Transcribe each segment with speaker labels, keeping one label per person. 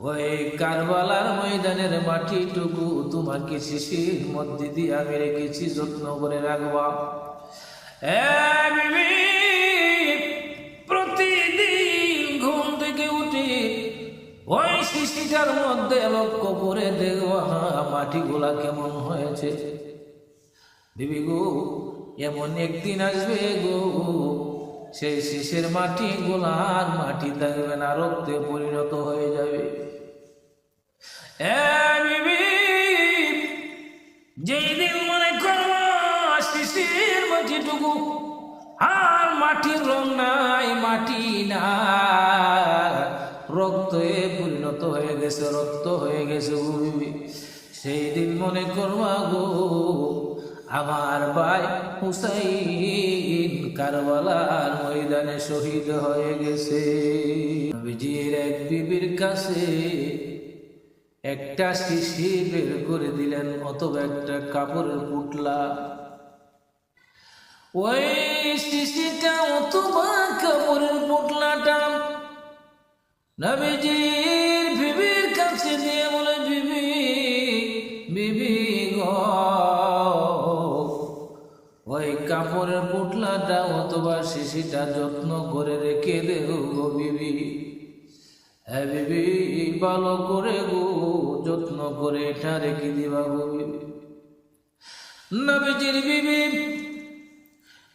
Speaker 1: ওই কারবালার ময়দানের মাটিটুকু তোমাকে শিশির মধ্যে দিয়ে আমি রেখেছি, যত্ন করে রাখবা। প্রতিদিন ঘুম থেকে উঠে ওই শিশিটার মধ্যে লক্ষ্য করে দেখবা মাটিগুলা কেমন হয়েছে। বিবি গো, এমন একদিন আসবে গো, সেই শিশের মাটি গোলার মাটি থাকবে না, রক্তে পরিণত হয়ে মাটিটুকু আর মাটির রং নাই, মাটি না রক্তে পরিণত হয়ে গেছে, রক্ত হয়ে গেছে সেই দিন মনে করবা গো আমার ভাই হুসাইন কারবালার ময়দানে শহীদ হয়ে গেছে। নবীজির এক বিবির কাছে একটা শিশি বের করে দিলেন, অথবা একটা কাপড়ের পুটলা ওই শিশিটা অথবা কাপড়ের পুটলাটা। নবীজির বিবির কাছে দিয়ে বলে, বিবি বিবি গো, ওই কাপড়ের পুটলাটা অথবা শিশিটা যত্ন করে রেখে দেও গো বিবি। হ্যাঁ বিবি, ভালো করে গো, যত্ন করে এটা রেখে দিবা গো বিবি। নবীজির বিবি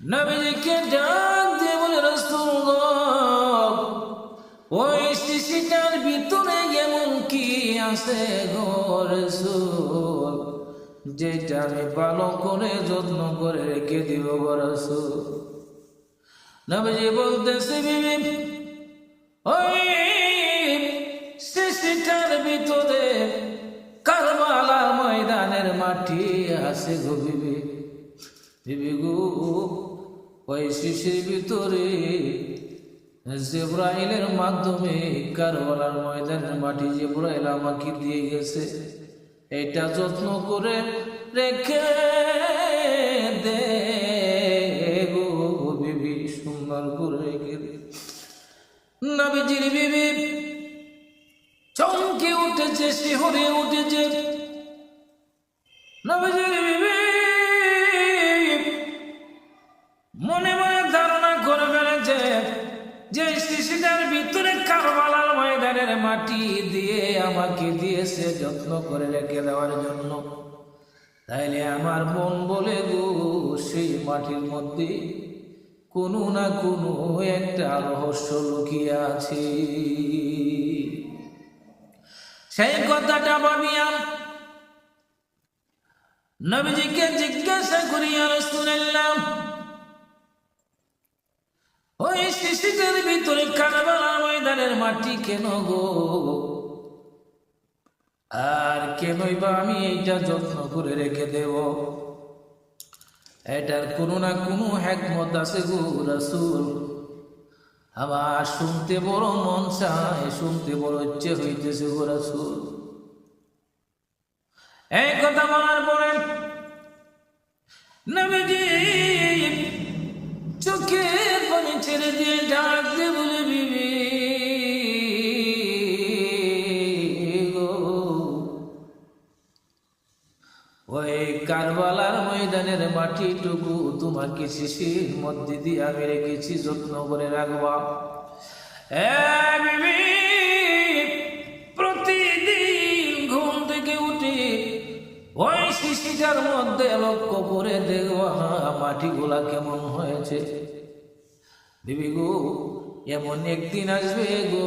Speaker 1: নবীজিকে ডাক দিয়ে বলে রসুল ওই শিশিটার ভিতরে এমন কি আছে গো রসুল? যেটা আমি ভালো করে যত্ন করে রেখে দিব গো রসুল। নবীজি বলতেছে, বিবি, ওই শিশিটার ভিতরে কারবালার ময়দানের মাটি আছে গো বিবি। বিবি গো ওই শিশির ভিতরে জেব্রাইলের মাধ্যমে কারবালার ময়দানের মাটি জেব্রাইল আমাকে দিয়ে গেছে। এটা যত্ন করে রেখে দে গো বিবি, সুন্দর করে রেখে দে। নবীজির বিবি, চমকে উঠেছে, শিহরে উঠেছে ময়দানের মাটি দিয়ে আমাকে দিয়েছে যত্ন করে রেখে দেওয়ার জন্য। তাইলে আমার মন বলে গো, সেই মাটির মধ্যে কোনো না কোনো একটা রহস্য লুকিয়ে আছে। সেই কথাটা ভাবিয়া নবীজিকে জিজ্ঞাসা করিয়া রসুলাল্লাহ, ওই শিশুদের ভিতরে কারবালা ময়দানের মাটি কেন গো? আর কেনই বা আমি এইটা যত্ন করে রেখে দেব? এটার কোনো না কোনো হ্যাকমত আছে গো রাসুল। আমার শুনতে বড় মন চায়, শুনতে বড় ইচ্ছে হইতেছে গো রাসুল। এই কথা বলার পরে নবীজি চোখের পানি ছেড়ে দিয়ে ডাক দিয়ে বলে, বিবি। মাটিটুকু তোমাকে শিশির মধ্যে দিয়ে আমি রেখেছি যত্ন করে রাখবা প্রতিদিন ঘুম থেকে উঠে ওই শিশিটার মধ্যে লক্ষ্য করে দেখবা মাটিগুলা কেমন হয়েছে। বিবি গো, এমন একদিন আসবে গো,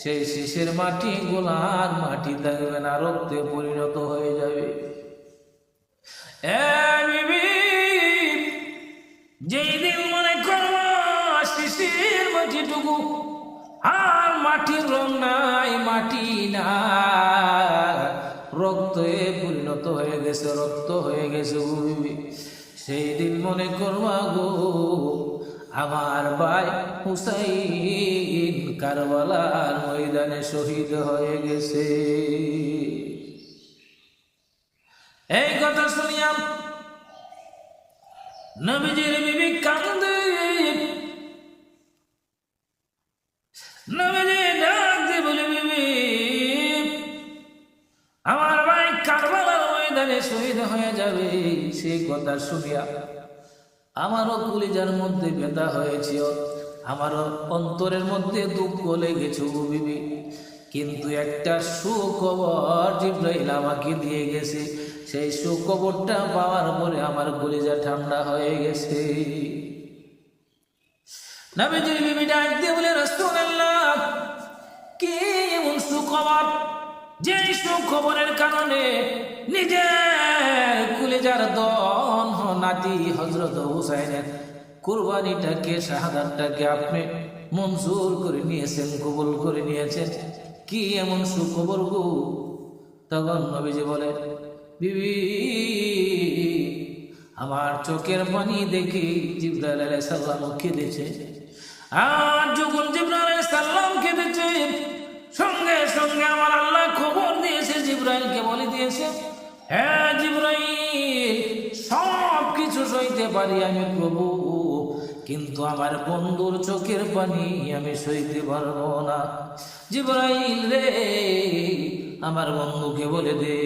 Speaker 1: সেই শিশের মাটি গোলার মাটি থাকবে না, রক্তে পরিণত হয়ে যাবে। যেই দিন মনে করব শিশির মাটিটুকু, আর মাটির রং নাই, মাটি না রক্তে পরিণত হয়ে গেছে, রক্ত হয়ে গেছে সেই দিন মনে করবা গো আমার ভাই হুসাইন কারবালার ময়দানে শহীদ হয়ে গেছে। এই কথা শুনিয়াম নবীজির বিবি কান্দে নবীজি ডাক দিয়ে বলে, বিবি, আমার ভাই কারবালার ময়দানে শহীদ হয়ে যাবে সেই কথা শুনিয়া আমারও কলিজার মধ্যে ব্যথা হয়েছিল আমারও অন্তরের মধ্যে দুঃখ লেগেছে বিবি। কিন্তু একটা সুখবর জিব্রাইল আমাকে দিয়ে গেছে। সেই সুখবরটা পাওয়ার পরে আমার কলিজা ঠান্ডা হয়ে গেছে। নবীজির বিবি ডাক দিয়ে বলে, রাসূলুল্লাহ, কি এমন সুখবর? যে সুখবরের কারণে নিজের কুলেজার দন নাতি হজরত হুসাইনের কুরবানিটাকে, শাহাদাতটাকে আপনি মঞ্জুর করে নিয়েছেন, কবুল করে নিয়েছেন। কি এমন সুখবর গো? তখন নবীজি বলে বিবি, আমার চোখের পানি দেখে জিব্রাইল আলাইহিস কেঁদেছে। আর যখন জিব্রাইল আলাইহিস কেঁদেছে, সঙ্গে সঙ্গে আমার আল্লাহ খবর দিয়েছে, জিব্রাইলকে বলে দিয়েছে হ্যাঁ জিব্রাইল সব কিছু সইতে পারি আমি প্রভু, কিন্তু আমার বন্ধুর চোখের পানি আমি সইতে পারব না। জিব্রাইল রে, আমার বন্ধুকে বলে দে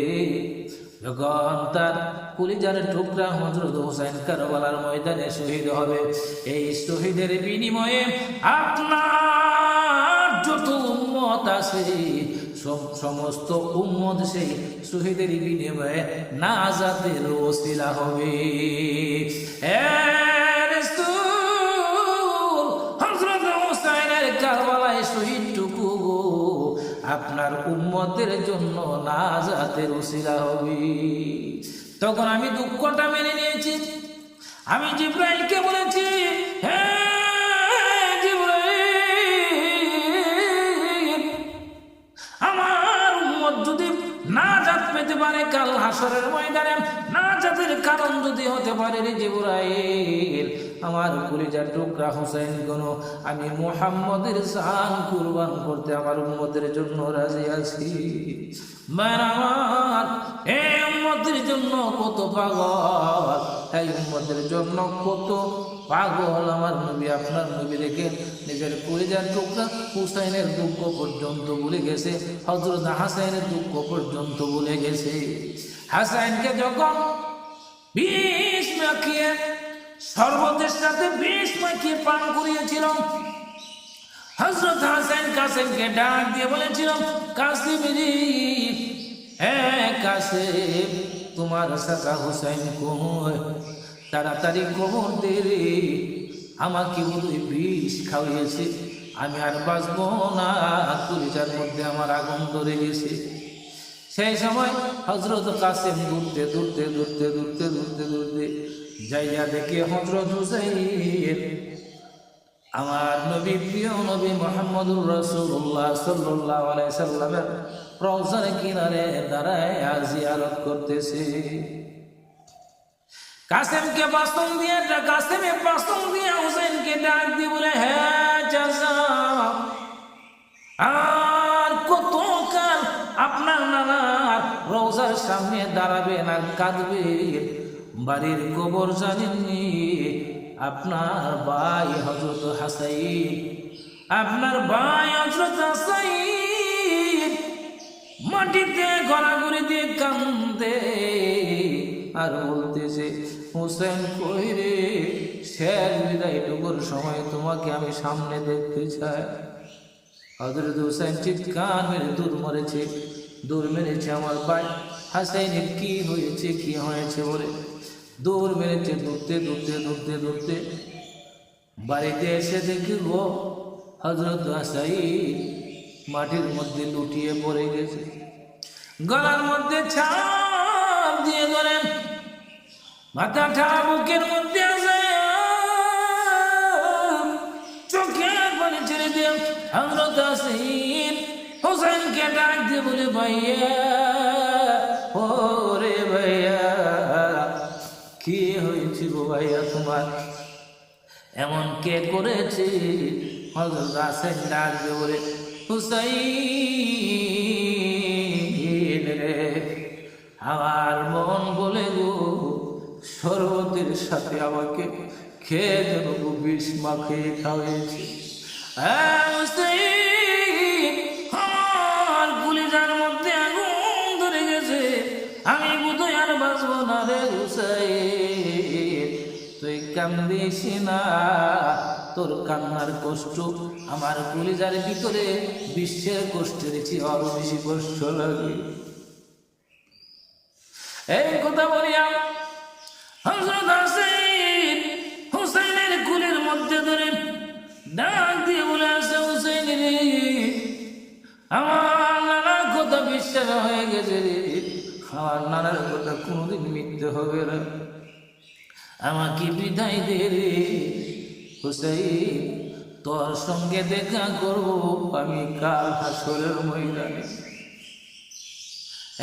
Speaker 1: যখন তার কুলিজার টুকরা হজরত হোসেন কারবালার ময়দানে শহীদ হবে। এই শহীদের বিনিময়ে আপনার যত উন্মত আছে, সম- সমস্ত উম্মত সেই শহীদের বিনিময়ে না যাতে রসিলা হবে। এ উম্মতের জন্য নাজাতের উসিরা হবি। তখন আমি দুঃখটা মেনে নিয়েছি। আমি জিব্রাইলকে বলেছি, হে আমার উম্মত যদি না জাত পেতে পারে কাল হাসরের ময়দানে না কারণ যদি হতে পারে রে জিবরাইল। আমার কলিজার টুকরা হোসেন কোন আমি মোহাম্মদের সান কুরবান করতে আমার উম্মতের জন্য রাজি আছি। মায়ের আমার এই উম্মতের জন্য কত পাগল, এই উম্মতের জন্য কত পাগল আমার নবী, আপনার নবী দেখে নিজের কলিজার টুকরা হুসাইনের দুঃখ পর্যন্ত ভুলে গেছে হজরত হাসাইনের দুঃখ পর্যন্ত ভুলে গেছে। হাসাইনকে যখন বিষ মাখিয়ে সর্বতের সাথে বিষ মাখিয়ে পান করিয়েছিল হজরত হাসাইন কাসেমকে ডাক দিয়ে বলেছিল কাসিম রে হ্যাঁ কাসেম, তোমার সাকা হুসাইন কই তাড়াতাড়ি খবর দে রে আমাকে বোধহয় বিষ খাওয়িয়েছে। আমি আর বাঁচবো না কলিজার মধ্যে আমার আগুন ধরে গেছে। সেই সময় হজরত কাসেম দূরতে দূরতে দূরতে দূরতে দূরতে দূরতে যাইয়া দেখে হজরত হুসাইন, আমার নবী, প্রিয় নবী মোহাম্মদুর রসুল্লাহ সাল্লাহ সাল্লামের রওজার কিনারে দাঁড়ায় আজি জিয়ারত করতেছে। কাসেমকে বাস্তব দিয়ে কাসেমে বাস্তব দিয়ে হুসেনকে ডাক দিয়ে বলে হ্যাঁ চাচা সামনে দাঁড়াবেন আর কাঁদবেন বাড়ির গোবর জানেননি, আপনার ভাই হজরত হাসাইন। আপনার ভাই হজরত হাসাইন মাটিতে গড়াগড়ি দিয়ে কান্দে আর বলতেছে, হুসেন কই রে? শেষ বিদায়টুকুর সময় তোমাকে আমি সামনে দেখতে চাই। হজরত হুসেন চিৎকার মেরে দূর মরেছে, দূর মেরেছে আমার ভাই। হাসাইনের কি হয়েছে কি হয়েছে বলে? দৌড় মেরেছে দূরতে দূরতে দূরতে দূরতে বাড়িতে এসে দেখি গো হজরত হাসাই মাটির মধ্যে লুটিয়ে পড়ে গেছে। গলার মধ্যে ছাপ দিয়ে ধরেন মাথাটা বুকের মধ্যে চোখে পানি ছেড়ে দিয়ে হজরত হাসিন হোসেনকে ডাক দিয়ে বলে, ভাইয়া ও রে ভাইয়া কি হয়েছে গো ভাইয়া তোমার? এমন কে করেছি? হজরত হাসেন ডাক দিয়ে বলে হুসাইন রে আমার মন বলে গো শরবতের সাথে আমাকে খেয়ে যেন বিষ মাখিয়ে খাওয়াইছে। আহ, কান্দিস না। তোর কান্নার কষ্ট আমার কলিজার ভিতরে, বিশ্বের কষ্টের চেয়ে আরও বেশি কষ্ট লাগে। এই কথা বলিয়া হযরত হুসাইন হুসাইনের কুলের মধ্যে ধরে ডাক দিয়ে বলে আসে, হুসাইন রে, আমার নানার কথা বিশ্বাস হয়ে গেছে রে। আমার নানার কথা কোনোদিন মিথ্যে হবে না। আমাকে বিদায় দে রে। হুসাইন, তোর সঙ্গে দেখা করব আমি কাল হাসরের ময়দানে।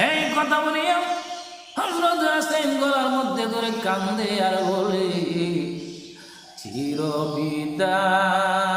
Speaker 1: এই কথা বলি হজরত হাসাইন গলার মধ্যে ধরে কান্দে আর বলে চির বিদায়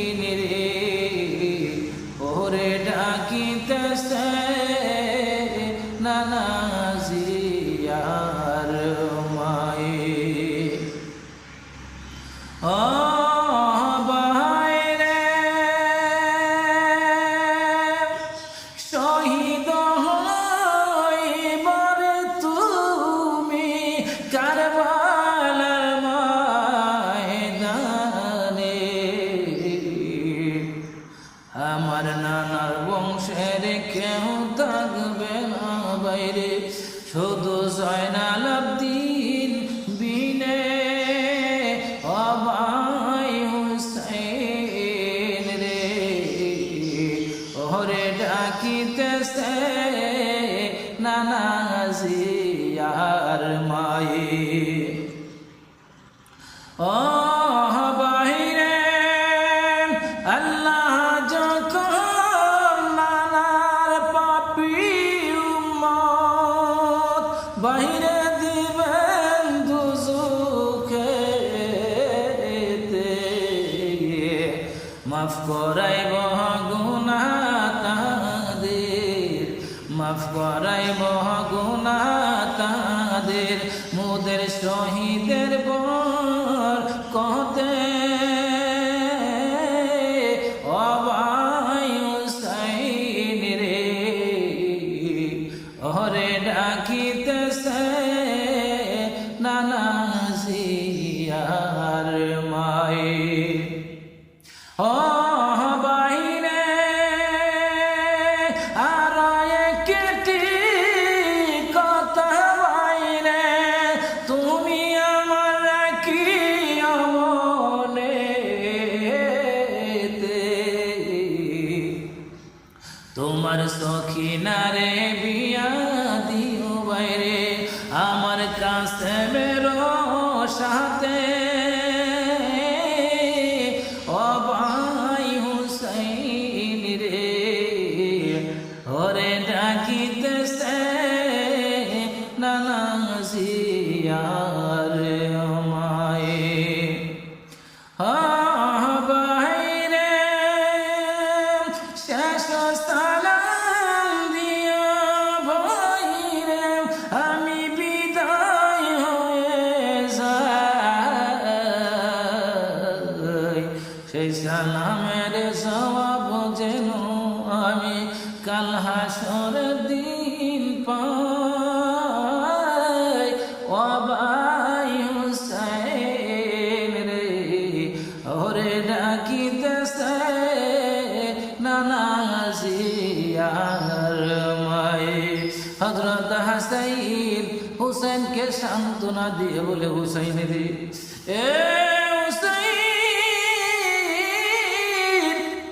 Speaker 1: শুধু জয়নাল হুসেনকে সান্ত্বনা দিয়ে বলে হুসাইন রে। এ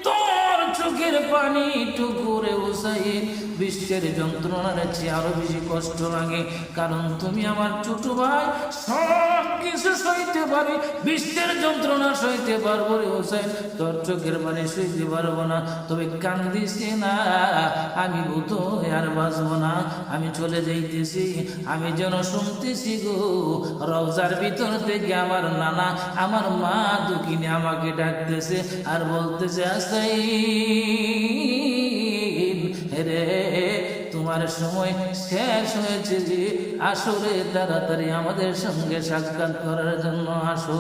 Speaker 1: তোর চোখের পানি টুকুরে হুসাইন। বিশ্বের যন্ত্রণার চেয়ে আরও বেশি কষ্ট লাগে, কারণ তুমি আমার ছোট ভাই। সব কিছু সইতে পারি বিশ্বের যন্ত্রণা সইতে পারব রে হুসাইন। তোর চোখের পানি সইতে পারব না, তবে কান্দিস না, আমি ভূত আর বাঁচবো না। আমি চলে যাইতেছি, আমি যেন শুনতেছি গো, রওজার ভিতর থেকে আমার নানা, আমার মা দুকিনে আমাকে ডাকতেছে আর বলতেছে আসাই তোমার সময় শেষ হয়েছে যে আসরে তাড়াতাড়ি আমাদের সঙ্গে সাক্ষাৎ করার জন্য আসো।